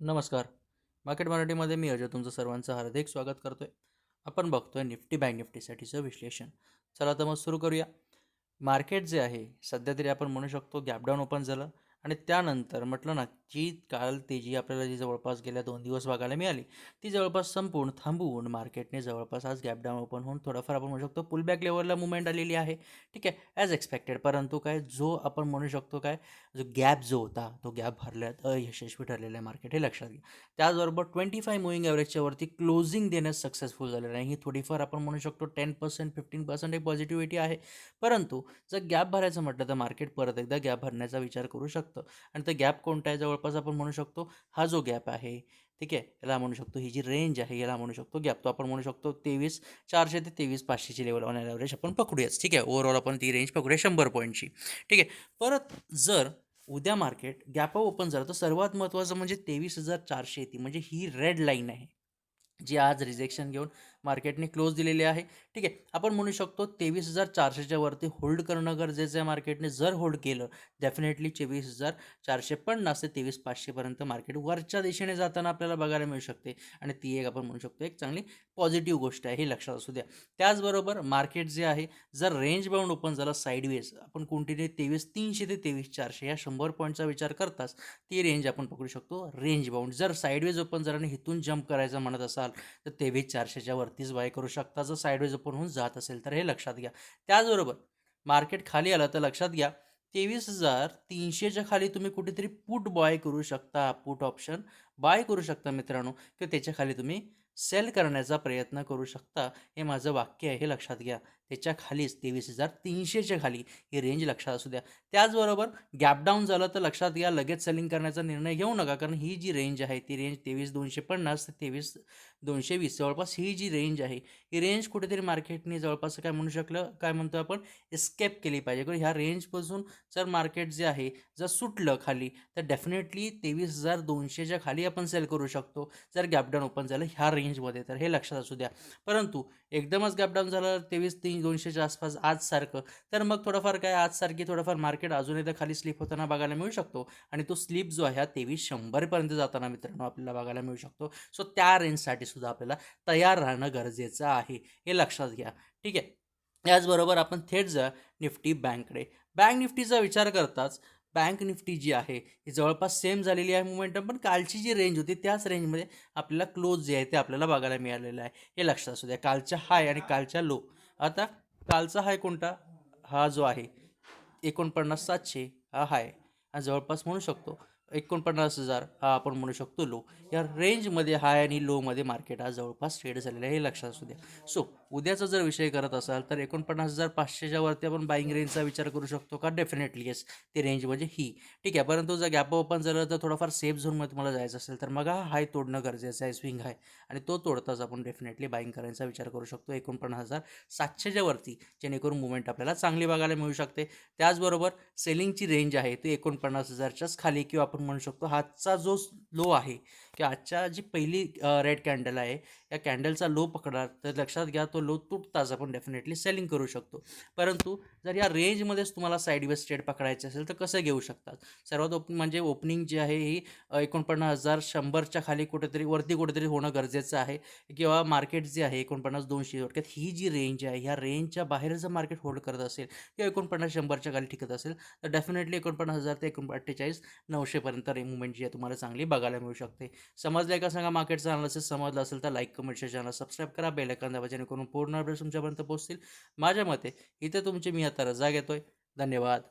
नमस्कार. मार्केट मराठीमध्ये मी अजय तुमचं सर्वांचं हार्दिक स्वागत करतो आहे आपण बघतोय निफ्टी बँक निफ्टीसाठीचं विश्लेषण. चला तर मग सुरू करूया. मार्केट जे आहे सध्या तरी आपण म्हणू शकतो गॅपडाऊन ओपन झालं. आणि त्यानंतर म्हटलं ना जी काल तेजी आपल्याला जी जवळपास गेल्या दोन दिवस बघायला मिळाली ती जवळपास संपूर्ण थांबवून मार्केटने जवळपास आज गॅपडाऊन ओपन होऊन थोडंफार आपण म्हणू शकतो पुलबॅक लेवलला मुवमेंट आलेली आहे. ठीक आहे ॲज एक्सपेक्टेड परंतु काय जो आपण म्हणू शकतो काय जो गॅप जो होता तो गॅप भरल्यात अयशस्वी ठरलेला आहे मार्केट हे लक्षात घ्या. त्याचबरोबर ट्वेंटी फाय मुव्हिंग ॲव्हरेजच्या वरती क्लोजिंग देण्यास सक्सेसफुल झालेलं आहे. ही थोडीफार आपण म्हणू शकतो टेन पर्सेंट फिफ्टीन पर्सेंट एक पॉझिटिव्हिटी आहे. परंतु जर गॅप भरायचं म्हटलं तर मार्केट परत एकदा गॅप भरण्याचा विचार करू शकतो. आणि तो गॅप कोणता आहे? जवळपास आपण म्हणू शकतो हा जो गॅप आहे ठीक आहे? याला म्हणू शकतो ही जी रेंज आहे याला म्हणू शकतो गॅप. तो आपण म्हणू शकतो तेवीस चारशे ते तेवीस पाचशेची लेवल ऑन ॲव्हरेज आपण पकडूयाच ठीक आहे? ओव्हरऑल आपण ती रेंज पकडूया शंभर पॉईंटची ठीक आहे? परत जर उद्या मार्केट गॅप ओपन झालं तर सर्वात महत्त्वाचं म्हणजे तेवीस हजार चारशे ती म्हणजे ही रेड लाईन आहे जी आज रिजेक्शन घेऊन मार्केटने क्लोज दिलेली आहे. ठीक आहे. आपण म्हणू शकतो तेवीस हजार चारशेच्या वरती होल्ड करणं गरजेचं आहे मार्केटने. जर होल्ड केलं डेफिनेटली चोवीस हजार चारशे पन्नास ते तेवीस पाचशेपर्यंत मार्केट वरच्या दिशेने जाताना आपल्याला बघायला मिळू शकते. आणि ती एक आपण म्हणू शकतो एक चांगली पॉझिटिव्ह गोष्ट आहे. हे लक्षात असू द्या. त्याचबरोबर मार्केट जे आहे जर रेंज बाउंड ओपन झालं साईडवेज आपण कोणतीने तेवीस तीनशे ते तेवीस चारशे या शंभर पॉईंटचा विचार करताच ती रेंज आपण पकडू शकतो. रेंज बाउंड जर साईडवेज ओपन झालं आणि इथून जंप करायचं म्हणत असाल तर तेवीस चारशेच्या वरतीच बाय करू शकता जर साईडवेज ओपन होऊन जात असेल. तर हे लक्षात घ्या. त्याचबरोबर मार्केट खाली आलं तर लक्षात घ्या तेवीस हजार तीनशेच्या खाली तुम्ही कुठेतरी पुट बाय करू शकता पुट ऑप्शन बाय करू शकता मित्रांनो. किंवा त्याच्याखाली तुम्ही सेल करण्याचा प्रयत्न करू शकता हे माझं वाक्य आहे हे लक्षात घ्या. त्याच्या खालीच तेवीस हजार तीनशेच्या खाली ही रेंज लक्षात असू द्या. त्याचबरोबर गॅपडाऊन झालं तर लक्षात घ्या लगेच सेलिंग करण्याचा निर्णय घेऊ नका कारण ही जी रेंज आहे ती रेंज तेवीस दोनशे पन्नास ते तेवीस दोनशे वीस जवळपास ही जी रेंज आहे ही रेंज कुठेतरी मार्केटने जवळपास काय म्हणू शकलं काय म्हणतो आपण एस्केप केली पाहिजे. कारण ह्या रेंजपासून जर मार्केट जे आहे जर सुटलं खाली तर डेफिनेटली तेवीस हजार दोनशेच्या खाली आपण सेल करू शकतो. जर गॅपडाऊन ओपन झालं ह्या रेंजमध्ये तर हे लक्षात असू द्या. परंतु एकदमच गॅपडाऊन झालं तेवीस तीन दोनशेच्या आसपास आजसारखं तर मग थोडंफार काय आजसारखी थोडंफार मार्केट अजून एकदा खाली स्लिप होताना बघायला मिळू शकतो. आणि तो स्लिप जो आहे हा तेवीस शंभरपर्यंत जाताना मित्रांनो आपल्याला बघायला मिळू शकतो. सो त्या रेंजसाठी सुद्धा आपल्याला तयार राहणं गरजेचं आहे हे लक्षात घ्या. ठीक आहे? त्याचबरोबर आपण थेट जा निफ्टी बँककडे. बँक निफ्टीचा विचार करताच बँक निफ्टी जी आहे ही जवळपास सेम झालेली आहे मोमेंटम पण कालची जी रेंज होती त्याच रेंजमध्ये आपल्याला क्लोज जे आहे ते आपल्याला बघायला मिळालेलं आहे. हे लक्षात असू द्या कालच्या हाय आणि कालच्या लो आता कालचा हाय कोणता? हा जो आहे एकोणपन्नास सातशे हा हाय हा जवळपास म्हणू शकतो. एकोणपन्नास हजार हा आपण म्हणू शकतो लो या रेंजमध्ये हाय आणि लोमध्ये मार्केट हा जवळपास ट्रेड झालेला आहे हे लक्षात असू द्या. सो उद्याचा जर विषय करत असाल तर एकोणपन्नास हजार पाचशेच्या वरती आपण बाईंग रेंजचा विचार करू शकतो का? डेफिनेटली येस ती रेंज म्हणजे ही. ठीक आहे परंतु जर गॅप ओपन झालं तर थोडंफार सेफ झोनमध्ये तुम्हाला जायचं असेल तर मग हा हाय तोडणं गरजेचं आहे स्विंग हाय आणि तो तोडताच आपण डेफिनेटली बाईंग करायचा विचार करू शकतो एकोणपन्नास हजार सातशेच्या वरती जेणेकरून मुवमेंट आपल्याला चांगली बघायला मिळू शकते. त्याचबरोबर सेलिंगची रेंज आहे ती एकोणपन्नास हजारच्याच खाली किंवा आपण म्हणू शकतो हातचा जो लो आहे किंवा आजच्या जी पहिली रेड कॅन्डल आहे या कॅन्डलचा लो पकडा तर लक्षात घ्या तो लो तुटताच आपण डेफिनेटली सेलिंग करू शकतो. परंतु जर या रेंजमध्येच तुम्हाला साईडवेज ट्रेड पकडायचे असेल तर कसं घेऊ शकतात? सर्वात ओप म्हणजे ओपनिंग जी आहे ही एकोणपन्नास हजार शंभरच्या खाली कुठेतरी वरती कुठेतरी होणं गरजेचं आहे. किंवा मार्केट जे आहे एकोणपन्नास दोनशे थोडक्यात ही जी रेंज आहे ह्या रेंजच्या बाहेर जर मार्केट होल्ड करत असेल किंवा एकोणपन्नास शंभरच्या खाली टिकत असेल तर डेफिनेटली एकोणपन्नास हजार ते एकोण अठ्ठेचाळीस नऊशे रे मुवमेंट जी आहे तुम्हाला चांगली बघायला मिळू शकते. समजलं का सांगा मार्केटचा अनालिसिस समजलं असेल तर like comment share channel subscribe करा. बेल आयकॉन दाबा जेणेकरून पूर्ण अपडेट्स तुमच्यापर्यंत पोहोचतील. माझ्या मते इथे तुमची मी आता रजा घेतोय. धन्यवाद.